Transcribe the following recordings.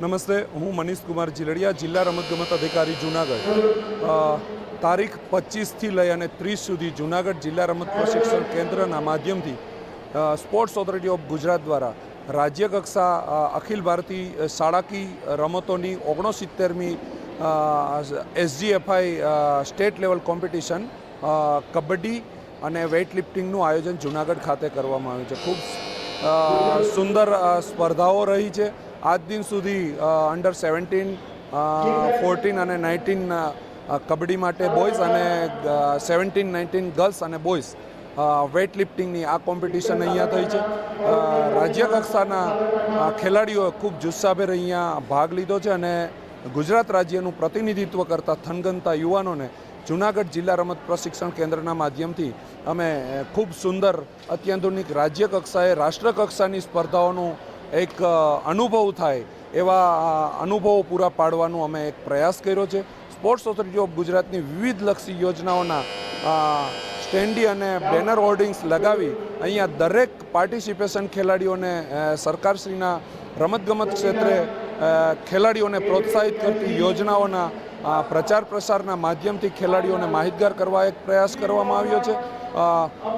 નમસ્તે, હું મનીષ કુમાર જીલડિયા, જિલ્લા રમતગમત અધિકારી, જુનાગઢ. તારીખ પચીસથી લઈ અને ત્રીસ સુધી જુનાગઢ જિલ્લા રમત પ્રશિક્ષણ કેન્દ્રના માધ્યમથી સ્પોર્ટ્સ ઓથોરિટી ઓફ ગુજરાત દ્વારા રાજ્ય કક્ષા અખિલ ભારતીય શાળાકી રમતોની ઓગણસિત્તેરમી SGFI state level competition kabaddi અને વેઇટ લિફ્ટિંગનું આયોજન જુનાગઢ ખાતે કરવામાં આવ્યું છે. ખૂબ સુંદર સ્પર્ધાઓ રહી છે. આજ દિન સુધી અંડર સેવન્ટીન ફોર્ટીન અને નાઇન્ટીન કબડ્ડી માટે બોયઝ અને સેવન્ટીન નાઇન્ટીન ગર્લ્સ અને બોયઝ વેઇટ લિફ્ટિંગની આ કોમ્પિટિશન અહીંયા થઈ છે. રાજ્ય કક્ષાના ખેલાડીઓએ ખૂબ જુસ્સાભેર અહીંયા ભાગ લીધો છે અને ગુજરાત રાજ્યનું પ્રતિનિધિત્વ કરતા થનગનતા યુવાનોને જુનાગઢ જિલ્લા રમત પ્રશિક્ષણ કેન્દ્રના માધ્યમથી અમે ખૂબ સુંદર અત્યાધુનિક રાજ્ય કક્ષાએ રાષ્ટ્ર કક્ષાની સ્પર્ધાઓનું એક અનુભવ થાય એવા અનુભવો પૂરા પાડવાનો અમે એક પ્રયાસ કર્યો છે. સ્પોર્ટ્સ ઓથોરિટી ઓફ ગુજરાતની વિવિધ લક્ષી યોજનાઓના સ્ટેન્ડી અને બેનર હોર્ડિંગ્સ લગાવી અહીંયા દરેક પાર્ટિસિપેશન ખેલાડીઓને સરકારશ્રીના રમતગમત ક્ષેત્રે ખેલાડીઓને પ્રોત્સાહિત કરતી યોજનાઓના પ્રચાર પ્રસારના માધ્યમથી ખેલાડીઓને માહિતગાર કરવા એક પ્રયાસ કરવામાં આવ્યો છે.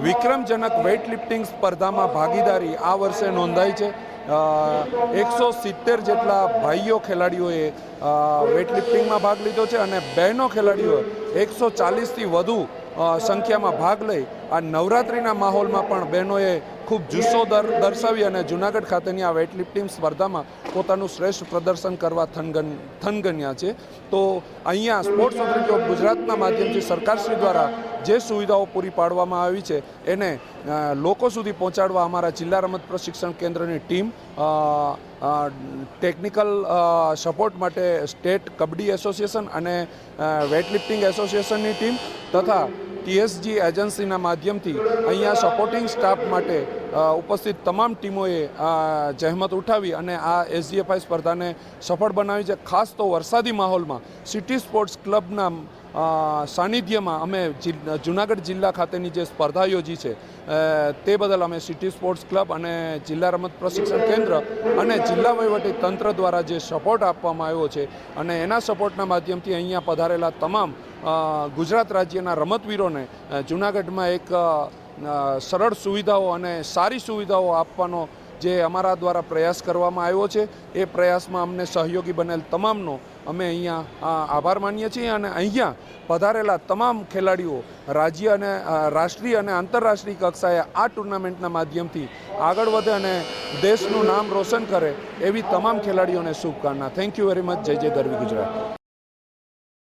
વિક્રમજનક વેઇટ લિફ્ટિંગ સ્પર્ધામાં ભાગીદારી આ વર્ષે નોંધાઈ છે. એકસો સિત્તેર જેટલા ભાઈઓ ખેલાડીઓએ અ, લિફ્ટિંગમાં ભાગ લીધો છે અને બહેનો ખેલાડીઓ એકસો ચાલીસથી વધુ સંખ્યામાં ભાગ લઈ આ નવરાત્રિના માહોલમાં પણ બહેનોએ ખૂબ જુસ્સો દર દર્શાવી અને જુનાગઢ ખાતેની આ વેઇટ લિફ્ટિંગ સ્પર્ધામાં પોતાનું શ્રેષ્ઠ પ્રદર્શન કરવા થનગન થનગન્યા છે. તો અહીંયા સ્પોર્ટ્સ ઓથોરિટી ઓફ ગુજરાતના માધ્યમથી સરકારશ્રી દ્વારા જે સુવિધાઓ પૂરી પાડવામાં આવી છે એને લોકો સુધી પહોંચાડવા અમારા જિલ્લા રમત પ્રશિક્ષણ કેન્દ્રની ટીમ ટેકનિકલ સપોર્ટ માટે સ્ટેટ કબડ્ડી એસોસિએશન અને અ, લિફ્ટિંગ એસોસિએશનની ટીમ તથા ટીએસજી એજન્સીના માધ્યમથી અહીંયા સપોર્ટિંગ સ્ટાફ માટે ઉપસ્થિત તમામ ટીમોએ આ જહેમત ઉઠાવી અને આ એસજીએફઆઈ સ્પર્ધાને સફળ બનાવી છે. ખાસ તો વરસાદી માહોલમાં સિટી સ્પોર્ટ્સ ક્લબના સાનિધ્યમાં અમે જુનાગઢ જિલ્લા ખાતેની જે સ્પર્ધા યોજી છે તે બદલ અમે સિટી સ્પોર્ટ્સ ક્લબ અને જિલ્લા રમત પ્રશિક્ષણ કેન્દ્ર અને જિલ્લા વહીવટી તંત્ર દ્વારા જે સપોર્ટ આપવામાં આવ્યો છે અને એના સપોર્ટના માધ્યમથી અહીંયા પધારેલા તમામ ગુજરાત રાજ્યના રમતવીરોને જુનાગઢમાં એક સરળ સુવિધાઓ અને સારી સુવિધાઓ આપવાનો જે અમારા દ્વારા પ્રયાસ કરવામાં આવ્યો છે, એ પ્રયાસમાં અમને સહયોગી બનેલ તમામનો અમે અહીંયા આભાર માનીએ છીએ અને અહીંયા પધારેલા તમામ ખેલાડીઓ રાજ્ય અને રાષ્ટ્રીય અને આંતરરાષ્ટ્રીય કક્ષાએ આ ટુર્નામેન્ટના માધ્યમથી આગળ વધે અને દેશનું નામ રોશન કરે એવી તમામ ખેલાડીઓને શુભકામના. થેન્ક યુ વેરી મચ જય જય ગરવી ગુજરાત.